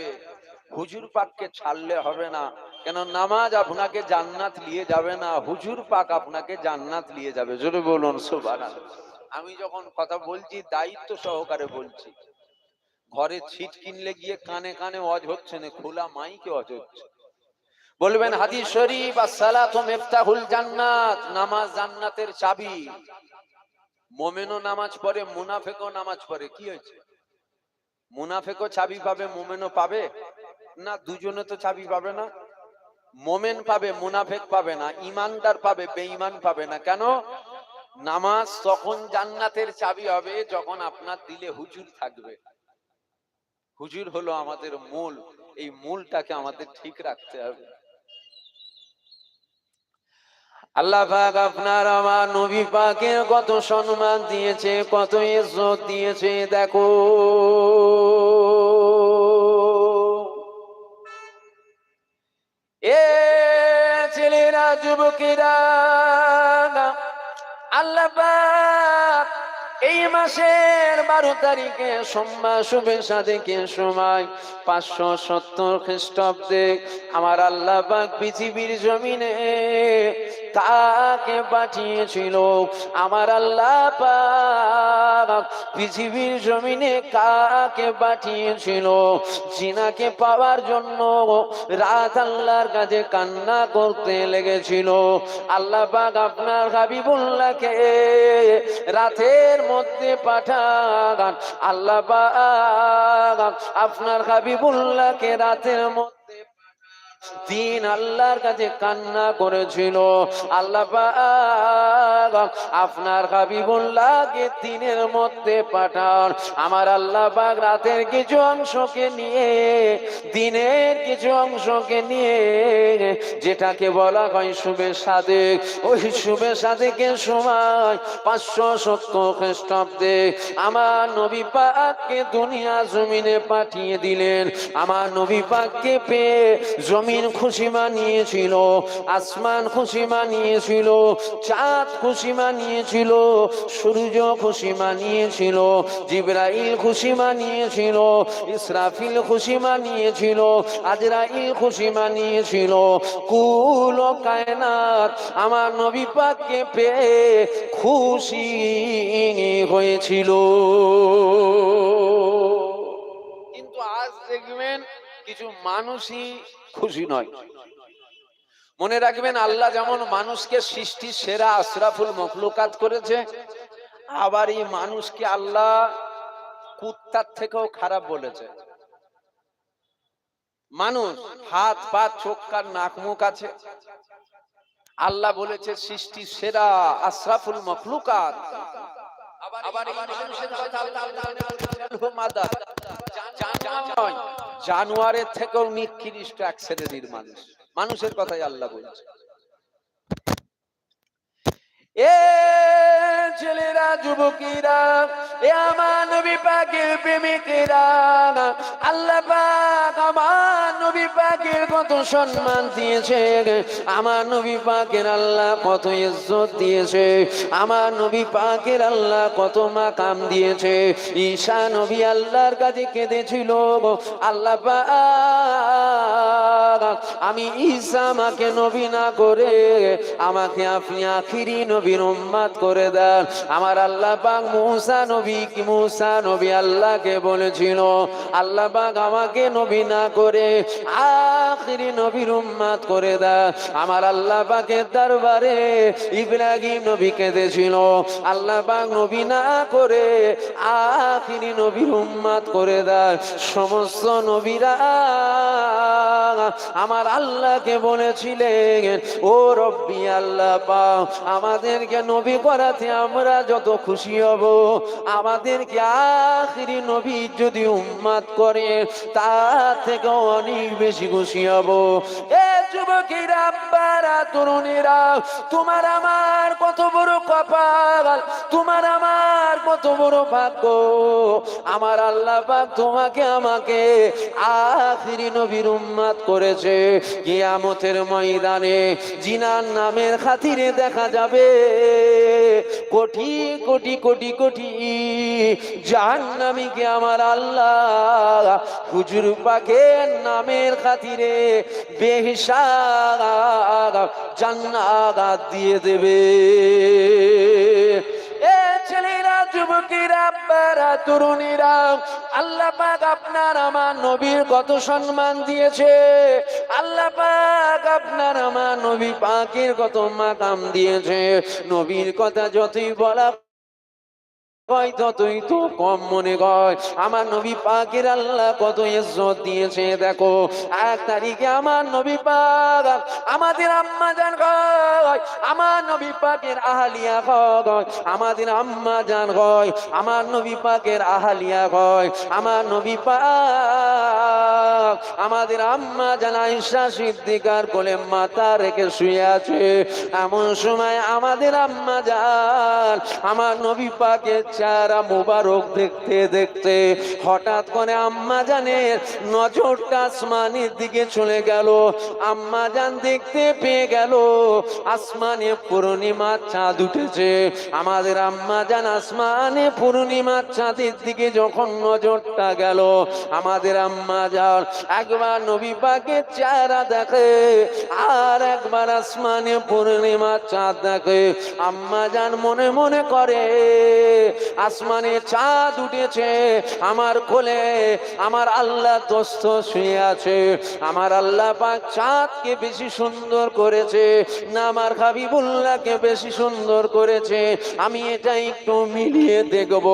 যাবে হুজুর পাককে ছাড়লে হবে না। কেন নামাজ আপনাকে জান্নাত নিয়ে যাবে না, হুজুর পাক আপনাকে জান্নাত নিয়ে যাবে। জোরে বলুন, সুবহানাল্লাহ। আমি যখন কথা বলছি, দায়িত্ব সহকারে বলছি। ঘরে ছিট কিনলে গিয়ে কানে কানে অজ হচ্ছে না, খোলা মাইকে অজ হচ্ছে। বলবেন, হাদিস শরীফ, আসসালাতু মিফতাহুল জান্নাত, নামাজ জান্নাতের চাবি। মোমেনও নামাজ পড়ে, মুনাফেকও নামাজ পড়ে, কি হয়েছে? মুনাফেকও চাবি পাবে, মোমেনও পাবে? না, দুজনে তো চাবি পাবে না। মোমেন পাবে, মুনাফেক পাবে না, ইমানদার পাবে, বেঈমান পাবে না। কেন? নামাজ তখন জান্নাতের চাবি হবে যখন আপনার দিলে হুজুর থাকবে। হুজুর হলো আমাদের মূল, এই মূলটাকে আমাদের ঠিক রাখতে হবে। আল্লাহ পাক আপনার আমার নবী পাকের কত সম্মান দিয়েছে, কত ইজ্জত দিয়েছে, দেখো। যুবকেরা, আল্লাহ এই মাসের বারো তারিখে সোমবার শুভেচ্ছা দেখে সময় পাঁচশো সত্তর খ্রিস্টাব্দে আমার আল্লাহ পাক পৃথিবীর জমিনে কাকে পাঠিয়েছিল আমার আল্লাহ পাক পৃথিবীর জমিনে কাকে পাঠিয়েছিল জিনাকে পাওয়ার জন্য রাত আল্লাহর কাছে কান্না করতে লেগেছিল। আল্লাহ পাক আপনার হাবিবুল্লাহকে রাতের মধ্যে পাঠান। আল্লাহ পাক আপনার হাবিবুল্লাহকে রাতের মধ্যে দিন আল্লাহর কাছে কান্না করেছিল। আল্লাহ আপনার হাবিবুল্লাহকে দিনের মধ্যে পাঠান। আমার আল্লাহ পাক রাতের কিছু অংশকে নিয়ে, দিনের কিছু অংশকে নিয়ে, যেটাকে বলা হয় শুভে সাদেক, ওই শুভে সাদেকের সময় পাঁচশো সত্তর খ্রিস্টাব্দে আমার নবী পাককে দুনিয়া জমিনে পাঠিয়ে দিলেন। আমার নবী পাককে পেয়ে জমিন খুশি মানিয়েছিল, আসমান খুশি মানিয়েছিল, চাঁদ খুশি মানিয়েছিল, সূর্য খুশি মানিয়েছিল, জিব্রাইল খুশি মানিয়েছিল, ইসরাফিল খুশি মানিয়েছিল, আজরাইল খুশি মানিয়েছিল, কুল কায়নাত আমার নবী পাককে পেয়ে খুশি হয়েছিল। কিন্তু আজ দেখবেন কিছু মানুষই খুশি নয় মনে রাখবেন আল্লাহ যেমন মানুষকে সৃষ্টি সেরা আশরাফুল মখলুকাত করেছে আবার এই মানুষকে আল্লাহ কুত্তার থেকেও খারাপ বলেছে মানুষ হাত পা চোখ কান নাক মুখ আছে আল্লাহ বলেছে সৃষ্টি সেরা আশরাফুল মখলুকাত আবার এই মানুষের কথা আল্লাহ বলেছে, মাদার। জানোয়ার নয়, থেকেও নিকৃষ্ট এক শ্রেণির মানুষ মানুষের কথাই আল্লাহ বলছে ছেলেরা এ আমার নবী প্রেমিকেরা, আল্লাহ পাক আমার নবী কত সম্মান দিয়েছে আমার নবী আল্লাহ কত ইজ্জত দিয়েছে আমার নবী আল্লাহ কত মাকাম দিয়েছে ঈশা নবী আল্লাহর কাছে কেঁদেছিল, আল্লাহ পাক, আমি ঈসা আমাকে নবী না করে আমাকে আপনি আখিরি নবীর উম্মাদ করে দেন। আমার আল্লাহ পাক মুসা নবী কি মুসা নবী আল্লাহকে বলেছিল, আল্লাহ পাক আমাকে নবী না করে আখিরি নবীর উম্মাদ করে দেন। আমার আল্লাহ পাকের দরবারে ইব্রাহিম নবী কেঁদেছিল, আল্লাহ পাক নবী না করে আখিরি নবীর উম্মাদ করে দেয় সমস্ত নবীরা আমার আল্লাহকে বলেছিলেন, ও রব্বি আল্লাহ পাও আমাদেরকে নবী করাতে আমরা যত খুশি হব। আমাদেরকে আখিরি নবী যদি উম্মাদ করে, তার থেকে অনেক বেশি খুশি হব। এ তরুণীরা, তোমার আমার কত বড় কপাল, তোমার আমার কত বড় ভাগ্য। আমার আল্লাহ পাক তোমাকে আমাকে আখিরি নবীর উম্মাত করেছে। কিয়ামতের ময়দানে জিনার নামের খাতিরে দেখা যাবে। কোটি কোটি কোটি কোটি জাহান্নামীকে আমার আল্লাহ হুজুর পাকের নামের খাতিরে বেহিসাব জান্নাত দিয়ে দেবে। যুবকেরা আপনার আমার নবীর কত সম্মান দিয়েছে। আল্লাহ আপনার আমার নবী পাকের কত মাকাম দিয়েছে। নবীর কথা যতই বলা হয় ততই তো কম মনে হয় আমার নবী পাকের আল্লাহ কত ইজ্জত দিয়েছে, দেখো। এক তারিখে আমার নবী পাক, আমাদের আম্মা জান হয় আমার নবী পাকের আহালিয়া হয় আমাদের আম্মা জান হয় আমার নবী পাকের আহালিয়া হয় আমার নবী পাক, আমাদের আম্মা জান আয়েশা সিদ্দিকার কোলে মাথা রেখে শুয়ে আছে। এমন সময় আমাদের আম্মা জান, আমার নবী পাকের চেহারা মোবারক দেখতে দেখতে হঠাৎ করে আম্মা জানের নজরটা আসমানের দিকে চলে গেল। আম্মা জান দেখতে পেয়ে গেল, আসমানে পূর্ণিমার চাঁদ উঠেছে। আমাদের আম্মা জান আসমানে পূর্ণিমার চাঁদের দিকে যখন নজরটা গেল, আমাদের আম্মা জান একবার নবী পাকের চেহারা দেখে আর একবার আসমানে পূর্ণিমার চাঁদ দেখে। আম্মা জান মনে মনে করে আসমানে চাঁদ উঠেছে। আমার কোলে আমার আল্লাহ দোস্ত শুয়ে আছে। আমার আল্লাহ পাক চাঁদকে বেশি সুন্দর করেছে না আমার হাবিবুল্লাহকে বেশি সুন্দর করেছে। আমি এটা একটু মিলিয়ে দেখব।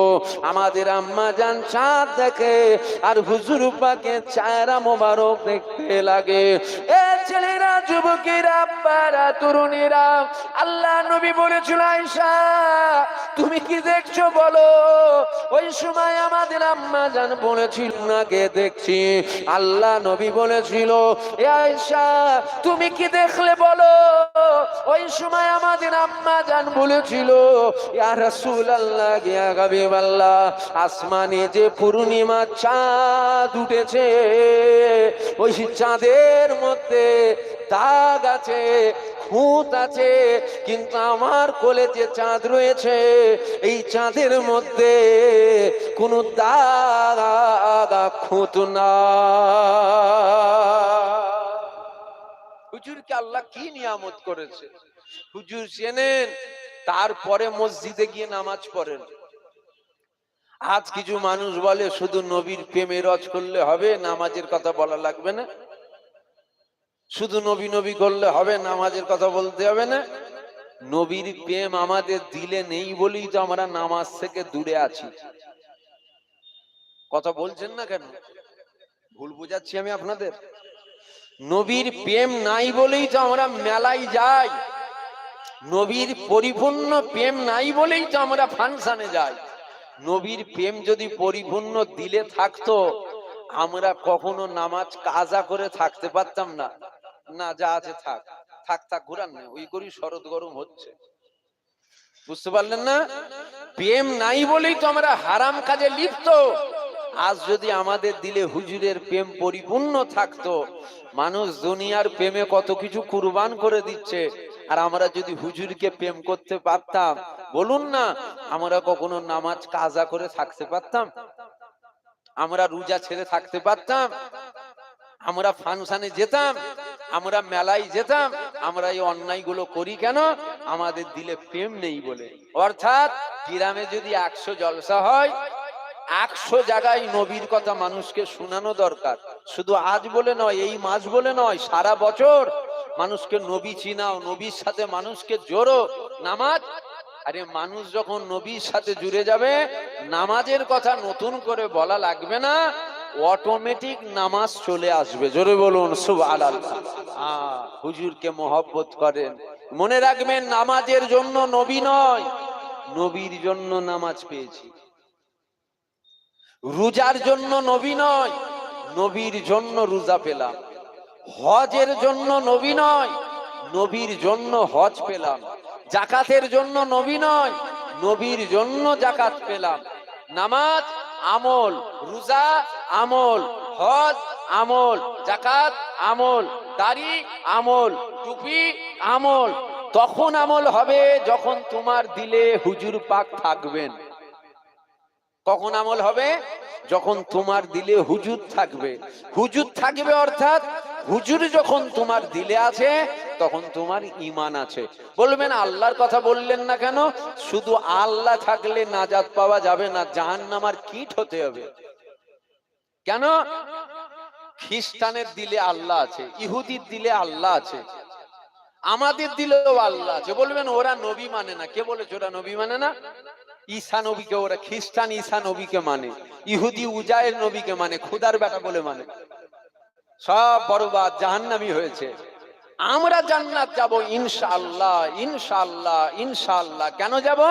আমাদের আম্মা যান চাঁদ দেখে আর হুজুর পাকে চায়রা মোবারক দেখতে লাগে। এ ছেলেরা, যুবকেরা, আব্বারা, তরুণীরা, আল্লাহ নবী বলেছিল আয়সা তুমি কি দেখছ বলো, ওই সময় আমাদের আম্মা জান বলেছিল নাকে দেখছি। আল্লাহ নবী বলেছিল তুমি কি দেখলে বলো? ওই সময় আমাদের আম্মা জান বলেছিল আল্লাহ, আসমানে যে পূর্ণিমা চাঁদ উঠেছে, ওই চাঁদের মধ্যে দাগ আছে। খুঁত আছে, কিন্তু আমার কোলে যে চাঁদ রয়েছে, এই চাঁদের মধ্যে কোনো দাগ খুঁত না। হুজুরকে আল্লাহ কি নিয়ামত করেছে? হুজুর চেনেন, তারপরে মসজিদে গিয়ে নামাজ পড়েন। আজ কিছু মানুষ বলে, শুধু নবীর প্রেমে রজ করলে হবে, নামাজের কথা বলা লাগবে না। শুধু নবী নবী করলে হবে, নামাজের কথা বলতে হবে না। নবীর প্রেম আমাদের দিলে নেই বলেই তো আমরা নামাজ থেকে দূরে আছি। কথা বলছেন না কেন? ভুল বুঝাচ্ছি আমি আপনাদের। নবীর প্রেম নাই বলেই তো আমরা মেলায় যাই। নবীর পরিপূর্ণ প্রেম নাই বলেই তো আমরা ফাংশনে যাই। নবীর প্রেম যদি পরিপূর্ণ দিলে থাকতো, আমরা কখনো নামাজ কাজা করে থাকতে পারতাম না। না, যা আছে থাক। থাক থাক, ঘুরান না, ওই করি শরৎ গরম হচ্ছে। বুঝতে পারলেন না? প্রেম নাই বলেই তো আমরা হারাম কাজে লিপ্ত। আজ যদি আমাদের দিলে হুজুরের প্রেম পরিপূর্ণ থাকতো, মানুষ দুনিয়ার প্রেমে কত কিছু কুরবান করে দিচ্ছে। আর আমরা যদি হুজুরকে প্রেম করতে পারতাম, বলুন না, আমরা কখনো নামাজ কাজা করে থাকতে পারতাম? আমরা রোজা ছেড়ে থাকতে পারতাম? আমরা ফাংশনে যেতাম, আমরা মেলায় যেতাম, আমরা এই অন্যায়গুলো করি কেন? আমাদের দিলে প্রেম নেই বলে। অর্থাৎ গ্রামে যদি একশো জলসা হয়, একশো জায়গায় নবীর কথা মানুষকে শোনানো দরকার। শুধু আজ বলে নয়, এই মাস বলে নয়, সারা বছর মানুষকে নবী চিনাও, নবীর সাথে মানুষকে জোরো। নামাজ? আরে মানুষ যখন নবীর সাথে জুড়ে যাবে, নামাজের কথা নতুন করে বলা লাগবে না অটোমেটিক নামাজ চলে আসবে। জোরে বলুন সুবহানাল্লাহ। আহ, হুজুরকে মহব্বত করেন। মনে রাখবেন নামাজের জন্য নবী নয় নবীর জন্য নামাজ পেয়েছি। রোজার জন্য নবী নয় নবীর জন্য রোজা পেলাম। হজের জন্য নবী নয় নবীর জন্য হজ পেলাম। জাকাতের জন্য নবী নয় নবীর জন্য জাকাত পেলাম। নামাজ আমল রোজা আমল, হজ আমল জাকাত আমল, দাড়ি আমল, টুপি আমল। তখন আমল হবে যখন তোমার দিলে হুজুর পাক থাকবেন। কখন আমল হবে যখন তোমার দিলে হুজুর থাকবে। হুজুর থাকবে অর্থাৎ হুজুর যখন তোমার দিলে আছে, তখন তোমার ইমান আছে। বলবেন, আল্লাহর কথা বললেন না কেন? শুধু আল্লাহ থাকলে নাজাত পাওয়া যাবে না জাহান্নামার কীট হতে হবে। কেন? খ্রিস্টানের দিলে আল্লাহ আছে, ইহুদির দিলে আল্লাহ আছে, আমাদের দিলেও আল্লাহ আছে। বলবেন, ওরা নবী মানে না। কে বলেছে ওরা নবী মানে না? ঈসা নবীকে, ওরা খ্রিস্টান ঈসা নবীকে মানে ইহুদি উজায়ের নবীকে মানে খুদার বেটা বলে মানে। সব বরবাদ, জাহান্নামি হয়েছে। আমরা জান্নাত যাব, ইনশাআল্লাহ ইনশাআল্লাহ ইনশাআল্লাহ। কেন যাব?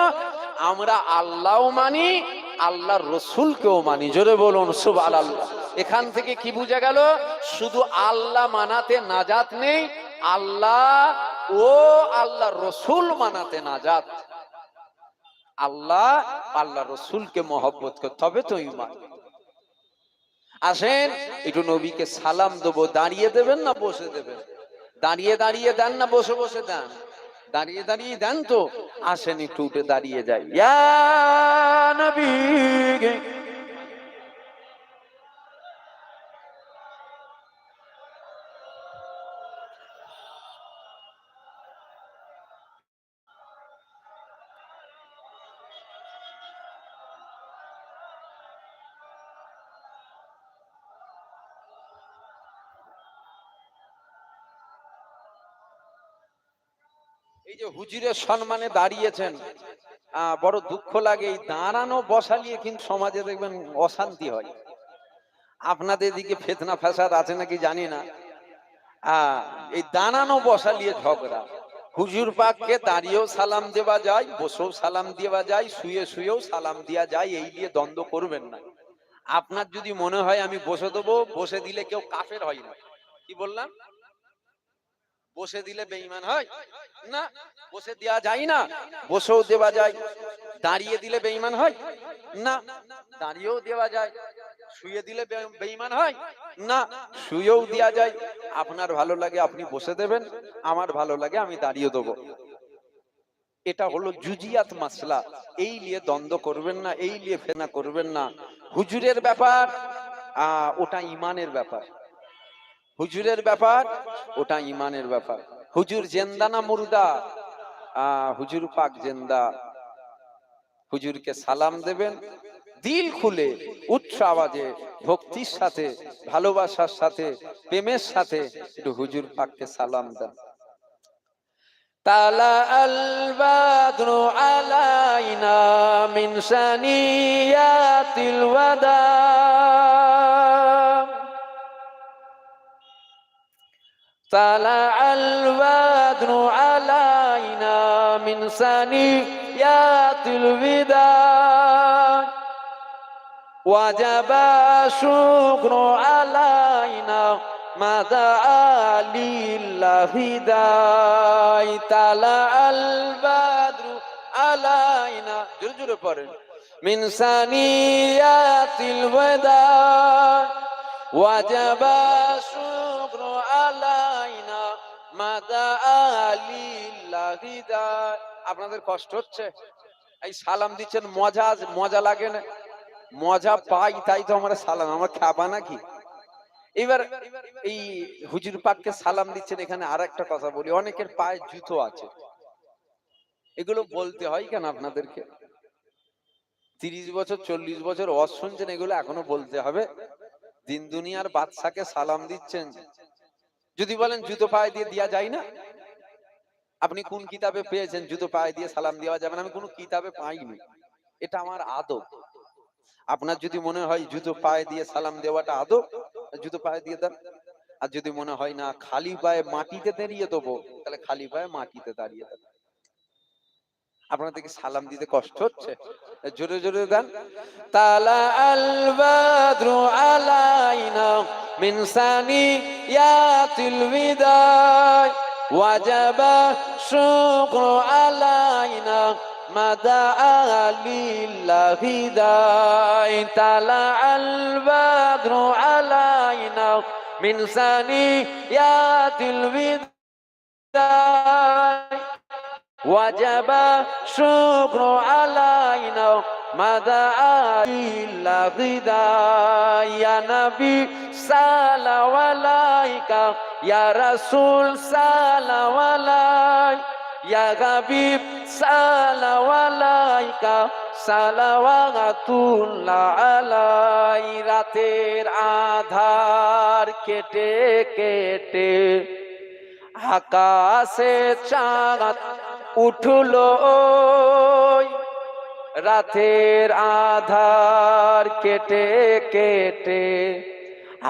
আমরা আল্লাহও মানি আল্লাহর রসুলকেও মানি। জোরে বলুন, সুবহানাল্লাহ। এখান থেকে কি বুঝা গেল? শুধু আল্লাহ মানাতে নাজাত নেই, আল্লাহ ও আল্লাহ রসুল মানাতে নাজাত। আল্লাহ আল্লাহ রসুলকে মহব্বত করতে হবে তো ইমান আসেন, একটু নবীকে সালাম দেবো। দাঁড়িয়ে দেবেন না, বসে দেবেন? দাঁড়িয়ে দাঁড়িয়ে দেন না, বসে বসে দেন। দাঁড়িয়ে দাঁড়িয়ে দেন তো আসেন একটু উঠে দাঁড়িয়ে যাই ইয়া নবী হুজুরের সম্মানে দাঁড়িয়েছেন। বড় দুঃখ লাগে, এই দাঁড়ানো বসা নিয়ে কিন্তু সমাজে দেখবেন অশান্তি হয়। আপনাদের দিকে ফেতনা ফ্যাসাদ আছে নাকি জানি না। এই দাঁড়ানো বসা নিয়ে ঝগড়া। হুজুর পাককে দাঁড়িয়েও সালাম দেওয়া যায়, বসেও সালাম দেওয়া যায়, শুয়ে শুয়েও সালাম দেওয়া যায়, এই দিয়ে দ্বন্দ্ব করবেন না। আপনার যদি মনে হয় আমি বসে দেবো, বসে দিলে কেউ কাফের হয় না। কি বললাম? বসে দিলে বেঈমান হয়? না, বসে দেওয়া যায় না, বসেও দেওয়া যায়। দাঁড়িয়ে দিলে বেঈমান হয়? না, দাঁড়িয়েও দেওয়া যায়। শুয়ে দিলে বেঈমান হয়? না, শুয়েও দেওয়া যায়। আপনার ভালো লাগে, আপনি বসে দেবেন। আমার ভালো লাগে, আমি দাঁড়িয়ে দেবো। এটা হলো জুজিয়াত মাসলা। এই নিয়ে দ্বন্দ্ব করবেন না, এই নিয়ে ফেনা করবেন না। হুজুরের ব্যাপার ওটা ইমানের ব্যাপার। হুজুরের ব্যাপার, ওটা ইমানের ব্যাপার। হুজুর জেন্দা না মুর্দা? আহ হুজুর পাক জেন্দা। হুজুরকে সালাম দেবেন, দিল খুলে উচ্চ আওয়াজে, ভক্তির সাথে, ভালোবাসার সাথে, প্রেমের সাথে একটু হুজুর পাককে সালাম দেন। তালা আল বাদরু আলাইনা طلع البدر علينا من ثنيات الوداع وجب الشكر علينا ما دعا لله داعي طلع البدر علينا جل جل পড়েন من ثنيات الوداع وجب الشكر আপনাদের কষ্ট হচ্ছে? এই সালাম দিচ্ছেন, মজা মজা লাগে না। মজা পাই, তাই তো আমরা সালাম। আমার খাবা নাকি? এবার এই হুজুর পাককে সালাম দিচ্ছেন, এখানে আর একটা কথা বলি। অনেকের পায়ে জুতো আছে। এগুলো বলতে হয় কেন আপনাদেরকে? তিরিশ বছর, চল্লিশ বছর অস শুনছেন, এগুলো এখনও বলতে হবে। দিন দুনিয়ার বাদশাকে সালাম দিচ্ছেন। যদি বলেন জুতো পায়ে দিয়ে দেওয়া যায় না? আপনি কোন কিতাবে পেয়েছেন জুতো পায়ে দিয়ে সালাম দেওয়া যাবে না? আমি কোনো কিতাবে পাইনি। এটা আমার আদব। আপনার যদি মনে হয় জুতো পায়ে দিয়ে সালাম দেওয়াটা আদব, জুতো পায়ে দিয়ে দেন। আর যদি মনে হয় না, খালি পায়ে মাটিতে দাঁড়িয়ে দেবো, তাহলে খালি পায়ে মাটিতে দাঁড়িয়ে দেন। আপনাদেরকে সালাম দিতে কষ্ট হচ্ছে? জোরে জোরে দেন তালা আল বাদরু আলাইনা মিন সানিয়াতিল বিদায়। ওয়াজাবা শুকরু আলাইনা মাদা লিল্লাহি দাই তালা আল বাদরু আলাইনা মিন সানিয়াতিল বিদায়। وجب شكر علينا ماذا إلا غدا يا نبي سلام عليك يا رسول سلام عليك يا حبيب سلام عليك সালাওয়াতুল্লাহ আলাই রাতের আধার কেটে কেটে আকাশে চাঁদ উঠল রাতের আধার কেটে কেটে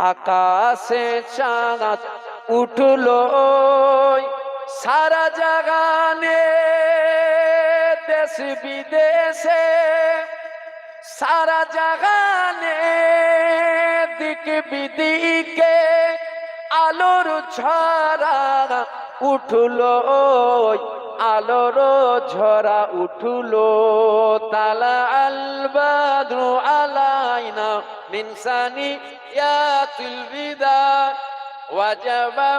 আকাশে চাঁদ উঠল সারা জাগানে দেশ বিদেশে সারা জাগানে দিক বিদিকে আলোর ছড়া উঠল আলোর ঝরা উঠল, তালা আল বাদরু আলাইনা মিনসানি ইয়াতুল বিদা, ওয়াজাবা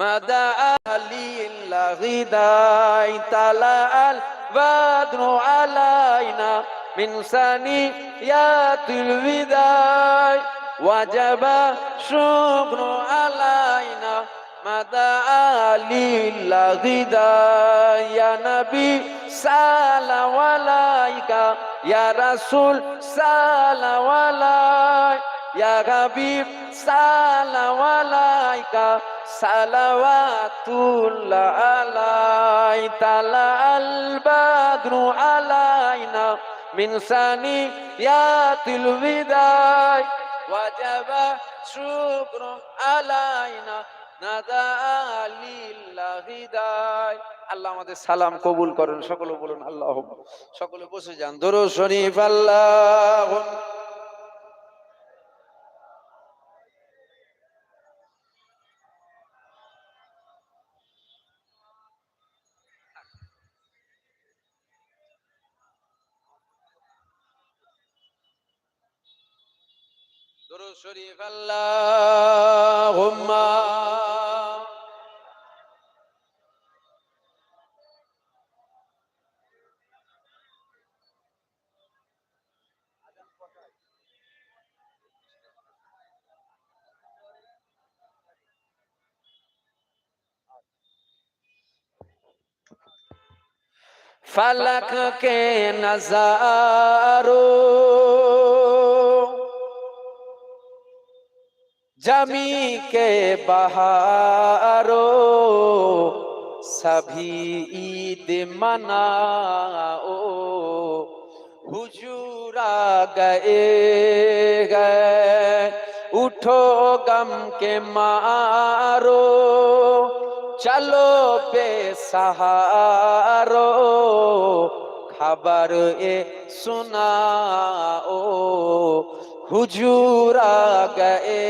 মাদা আলিল্লাহ হিদাই তালা আল বাদরু আলাইনা মিনসানি ইয়াতুল বিদাই, ওয়াজাবা শুকরু আলাইনা। মাদা লিল্লাহি ইয়া নবী সালাম আলাইকা ইয়া রাসূল সালাম আলাইক ইয়া হাবিব সালাম আলাইকা সালাওয়াতুল্লাহ আলাই তালা আল বাদরু আলাইনা মিন সানিয়াতিল বিদায় ওয়াজাবা শুকরু আলাইনা নাদা লিল্লাহি দায় আল্লাহ আমাদের সালাম কবুল করেন সকলে বলুন আল্লাহ সকলে বসে যান। দরু শরীফ আল্লাহ শরীফ আল্লাহুম্মা फलक के नजारो जमी के बहारो सभी ईद मनाओ हुजूरा गए गए उठो गम के मारो চলো পে সাহারো খাবার এ ও হুজুরা গায়ে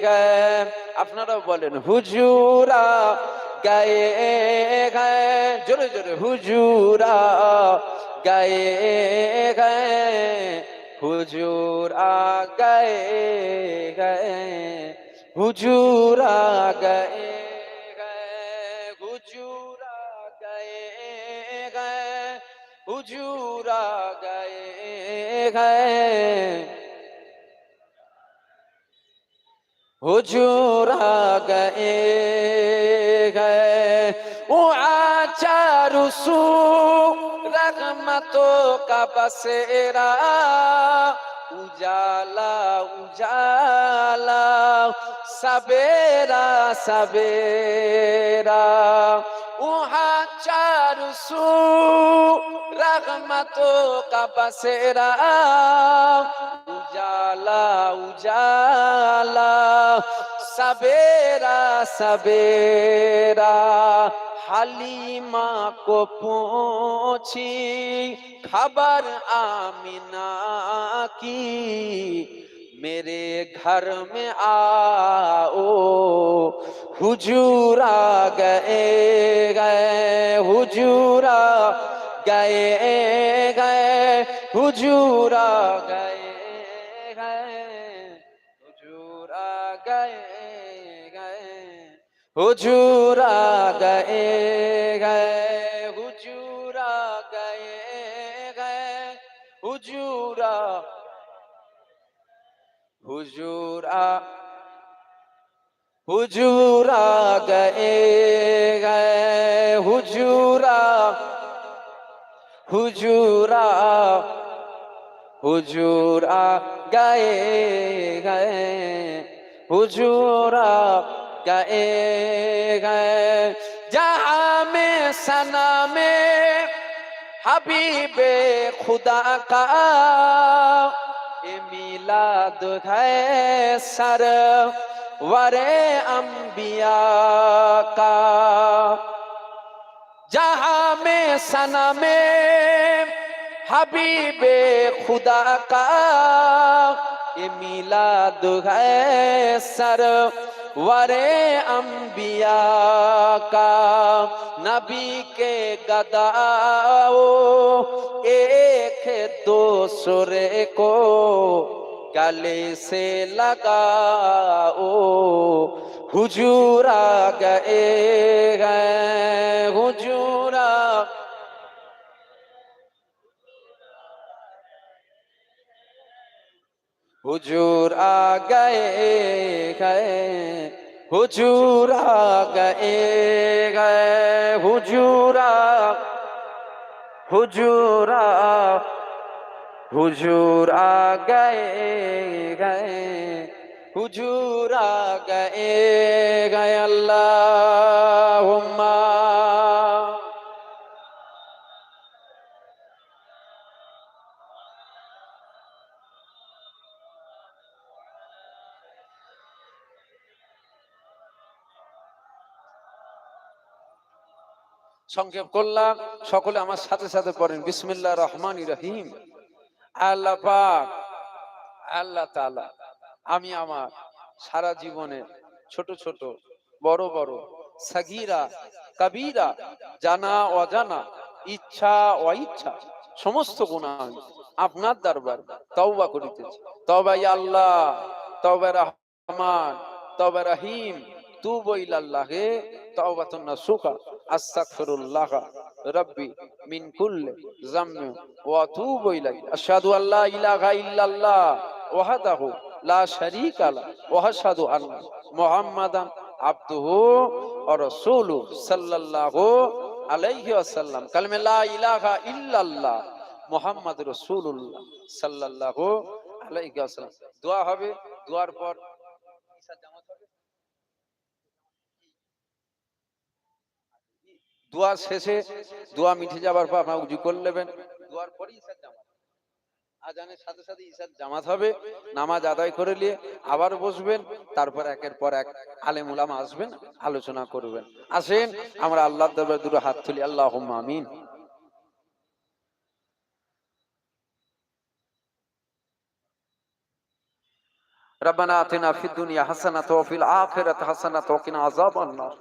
গায়ে, আপনারাও বলেন, হুজুরা গায়ে গায়ে, জোরে জোরে, হুজুরা গায়ে গায়ে, হুজুর আ গয়ে গয়ে, হুজুর আ হুজুর গে গে ও আচারুসু রহমত কা বসেরা। উজালা উজালা সবেরা সবেরা। اوہا چار سو رحمتوں کا بسیرا اجالا اجالا، سبیرا سبیرا. حلیمہ کو پوچھی، خبر آمینہ کی. میرے گھر میں آؤ حجور آ گئے گئے، حجور آ گئے گئے، حجور آ گئے گئے، حجور آ گئے گئے، حجور آ گئے گئے، حجور آ گئے گئے، حجور آ حجور آ حجور آ گئے گئے حجورا حجورا حجور آ گئے گئے، حجورا گئے گئے جہاں میں سنا میں حبیب خدا کا میلاد ہے سر۔ ورے انبیاء کا۔ جہاں میں سنا میں حبیب خدا کا، یہ میلاد ہے سر۔ ورے انبیاء کا، نبی کے گداؤ ایک دوسرے کو گلے سے لگاؤ حجور آ گئے ہیں حجور حجور آ گئے گئے حجور آ گئے گئے حجور حجور হুজুর আ গয়ে গয়ে হুজুর আ গয়ে গয়ে আল্লাহ সংক্ষেপ করলাম, সকলে আমার সাথে সাথে পড়েন। বিসমিল্লা রহমান রহিম। আল্লাহ পাক, আল্লাহ তাআলা, আমি আমার সারা জীবনে ছোট ছোট, বড় বড়, সাগিরা, কবিরা, জানা অজানা, ইচ্ছা অইচ্ছা, সমস্ত গুণা আমি আপনার দরবার তওবা করিতেছি। ইয়া আল্লাহ, তওবা রহমান, তওবা রহিম, তুবু ইলাল্লাহে, তাওবাতুন নাসুহা আস্তাগফিরুল্লাহ। রাব্বি মিন কুল্লি যামবি ওয়া আতুবু ইলাইহি আশহাদু আল্লা ইলাহা ইল্লাল্লাহ ওয়াহদাহু লা শারীকা লা ওয়া আশহাদু আন্না মুহাম্মাদান আবদুহু ওয়া রাসূলুহু সাল্লাল্লাহু আলাইহি ওয়াসাল্লাম কালমে লা ইলাহা ইল্লাল্লাহ মুহাম্মদ রাসূলুল্লাহ সাল্লাল্লাহু আলাইহি ওয়াসাল্লাম দোয়া হবে দোয়ার পর দোয়া শেষে দোয়া মিঠে যাবার পর আপনারা উজু করে নেবেন দোয়ার পরে ঈশার জামাত আজানের সাথে সাথে ঈশার জামাত হবে নামাজ আদায় করে নিয়ে আবার বসবেন তারপর একের পর এক আলেম উলামা আসবেন আলোচনা করবেন আসেন আমরা আল্লাহ দরবারে দুটো হাত তুলি আল্লাহ আমিন ربنا آتنا في الدنيا حسنة وفي الآخرة حسنة وقنا عذاب النار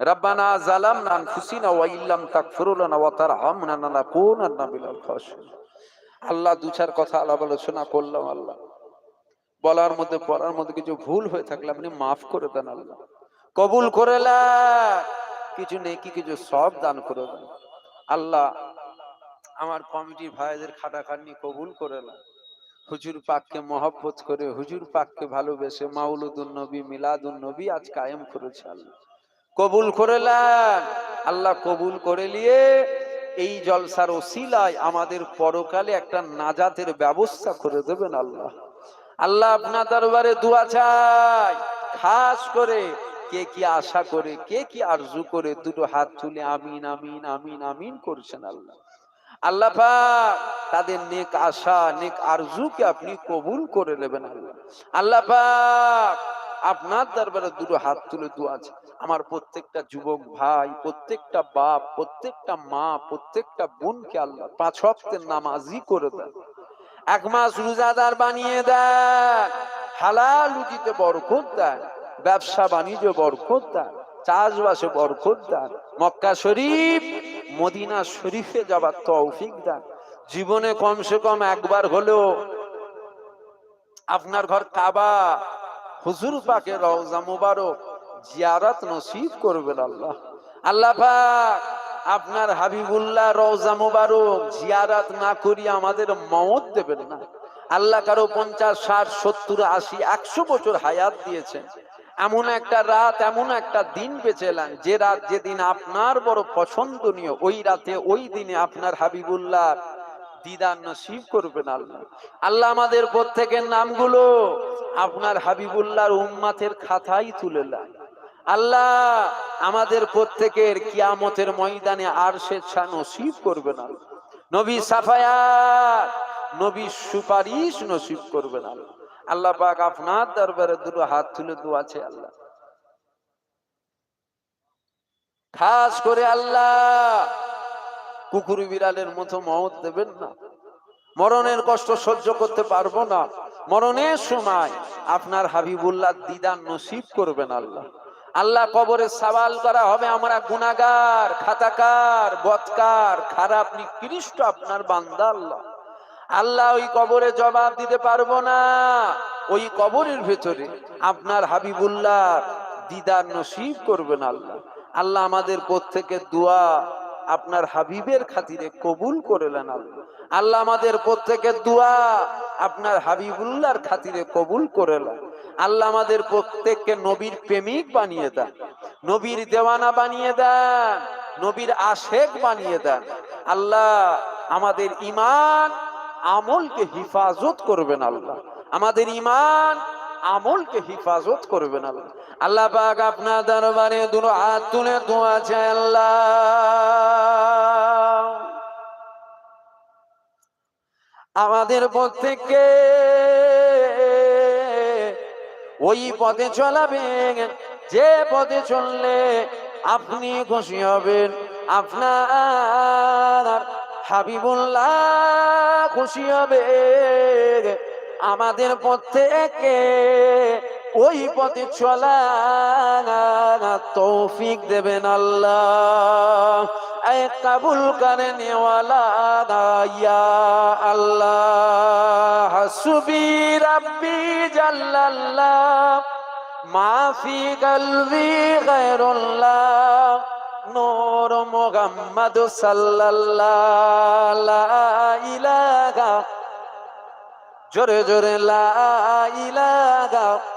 ربنا ظلمنا أنفسنا وإن لم تغفر لنا وترحمنا لنكونن من الخاسرين আল্লাহ দু চার কথা আলাপ আলোচনা করলাম আল্লাহ বলার মধ্যে পড়ার মধ্যে কিছু ভুল হয়ে থাকলে আপনি মাফ করে দেন আল্লাহ কবুল করে নেন। কিছু নেকি কিছু সব দান করে দেন আল্লাহ আমার কমিটির ভাইদের খাটাখাটনি কবুল করে নেন হুজুর পাককে মহব্বত করে হুজুর পাককে ভালোবেসে মাউলুদুন নবী মিলাদুন নবী আজ কায়েম করেছে আল্লাহ কবুল করে আল্লাহ কবুল করে নিয়ে এই জলসার ওসিলায় আমাদের পরকালে একটা নাজাতের ব্যবস্থা করে দেবেন আল্লাহ। আল্লাহ আপনার দরবারে দোয়া চাই। খাস করে কে কি আশা করে, কে কি আরজু করে, দুটো হাত তুলে আমিন আমিন আমিন আমিন করছেন আল্লাহ। আল্লাহ তাদের নেক আশা, নেক আরজুকে আপনি কবুল করে নেবেন আল্লাহ। আল্লাহ আপনার দরবারে দুটো হাত তুলে দোয়া আছে আমার প্রত্যেকটা যুবক ভাই, প্রত্যেকটা বাপ, প্রত্যেকটা মা, প্রত্যেকটা বোনকে আল্লাহ পাঁচ হপ্তের নামাজি করে দেন। এক মাস রোজাদার বানিয়ে দেন, হালাল রুটিতে বরকত দেন, ব্যবসা বাণিজ্য বরকত দেন, চাষবাসে বরকত দেন, মক্কা শরীফ, মদিনা শরীফে যাবার তৌফিক দেন। জীবনে কমসে কম একবার হলেও আপনার ঘর কাবা, হুজুর পাকে রওজা মুবারক জিয়ারত নসিব করবেন আল্লাহ। আল্লাহ আপনার হাবিবুল্লাহ রওজা মুবারক জিয়ারত না করি আমাদের মত দেবেন না। আল্লাহ কারও পঞ্চাশ, ষাট, সত্তর, আশি, একশো বছর হায়াত দিয়েছেন। এমন একটা রাত, এমন একটা দিন বেঁচেলেন যে রাত যেদিন আপনার বড় পছন্দনীয়, ওই রাতে, ওই দিনে আপনার হাবিবুল্লাহ দিদার নসিব করবেন আল্লাহ। আল্লাহ আমাদের প্রত্যেকের নামগুলো আপনার হাবিবুল্লাহর উম্মাতের খাতায় তুলে দেন। আল্লাহ আমাদের প্রত্যেকের কিয়ামতের ময়দানে আর স্বেচ্ছা নসিব করবেন আল্লাহ নবী সাফায়াত, নবী সুপারিশ নসিব করবেন আল্লাহ আল্লাহ পাক আপনার দরবারে দুটো হাত তুলে দোয়াছে আল্লাহ। খাস করে আল্লাহ, কুকুর বিড়ালের মতো মত দেবেন না। মরণের কষ্ট সহ্য করতে পারব না। মরণের সময় আপনার হাবিবুল্লাহ দিদার নসিব করবেন আল্লাহ। আল্লাহ কবরে সওয়াল করা হবে, আমরা গুনাগার খাতাকার, বৎকার, খারাপ নিকৃষ্ট আপনার বান্দা আল্লাহ। আল্লাহ ওই কবরে জবাব দিতে পারব না। ওই কবরের ভেতরে আপনার হাবিবুল্লাহ দিদার নসিব করবেন আল্লাহ। আল্লাহ আমাদের প্রত্যেকের দোয়া আপনার হাবিবের খাতিরে কবুল করলেন আল্লাহ। আল্লাহ আমাদের প্রত্যেকের দোয়া আপনার হাবিবুল্লাহর খাতিরে কবুল করলেন আল্লাহ আমাদের প্রত্যেককে নবীর প্রেমিক বানিয়ে দেন। নবীর দেওয়ানা বানিয়ে দেন। নবীর আশেক বানিয়ে দেন। আল্লাহ আমাদের ইমান আমলকে হিফাজত করবেন আল্লাহ। আমাদের ইমান আমলকে হিফাজত করবেন আল্লাহ। আল্লাহ পাক আপনার দরবারে দুটো হাত তুলে দোয়া চায় আল্লাহ। আমাদের প্রত্যেককে ওই পথে চলাবেন, যে পথে চললে আপনি খুশি হবেন। আপনার হাবিবুল্লাহ খুশি হবে। আমাদের প্রত্যেককে ওই পথে চলা তৌফিক দেবেন আল্লাহ। কাবুল করে নেওয়ালা ইয়া আল্লাহ। হাসবি রাব্বি জাল্লাল্লাহ। মাফি কলবি গায়রুল্লাহ। নূর মুহাম্মদ সাল্লাল্লাহ। লা ইলাহা। জোরে জোরে লা ইলাহা।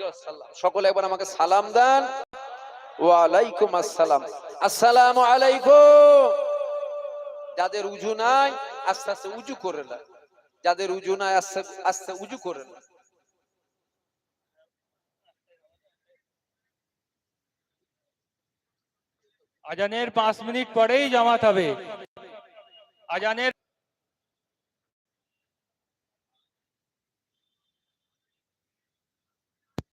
ওয়াসাল্লাম। সকলে একবার আমাকে সালাম দেন। ওয়ালাইকুম আসসালাম। আসসালাম আলাইকুম। যাদের উজু নাই, আস্তে আস্তে উজু করে নেয় যাদের উজু নাই, আস্তে আস্তে উজু করে নেয় আজানের পাঁচ মিনিট পরেই জামাত হবে আজানের